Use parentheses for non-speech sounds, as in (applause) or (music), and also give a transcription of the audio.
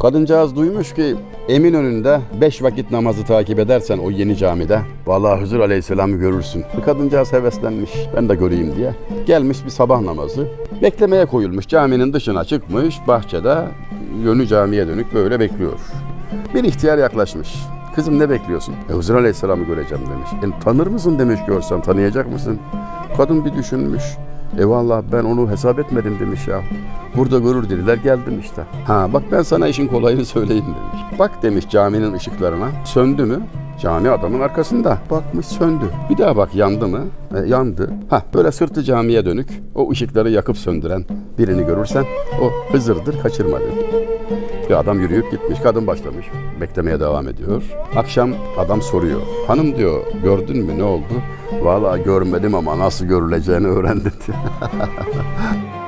Kadıncağız duymuş ki Eminönü'nde beş vakit namazı takip edersen o yeni camide vallahi Hızır Aleyhisselam'ı görürsün. Kadıncağız heveslenmiş ben de göreyim diye. Gelmiş bir sabah namazı. Beklemeye koyulmuş caminin dışına çıkmış bahçede yönü camiye dönük böyle bekliyor. Bir ihtiyar yaklaşmış. Kızım ne bekliyorsun? E, Hızır Aleyhisselam'ı göreceğim demiş. E, tanır mısın demiş görsem tanıyacak mısın? Kadın bir düşünmüş. E valla ben onu hesap etmedim demiş ya. Burada görür dediler geldim işte. Ha bak ben sana işin kolayını söyleyeyim demiş. Bak demiş caminin ışıklarına. Söndü mü? Cami adamın arkasında. Bakmış söndü. Bir daha bak yandı mı? E, yandı. Ha böyle sırtı camiye dönük. O ışıkları yakıp söndüren birini görürsen o Hızır'dır kaçırma dedi. Bir adam yürüyüp gitmiş, kadın başlamış. Beklemeye devam ediyor. Akşam adam soruyor. Hanım diyor, gördün mü ne oldu? Vallahi görmedim ama nasıl görüleceğini öğrendim. (laughs)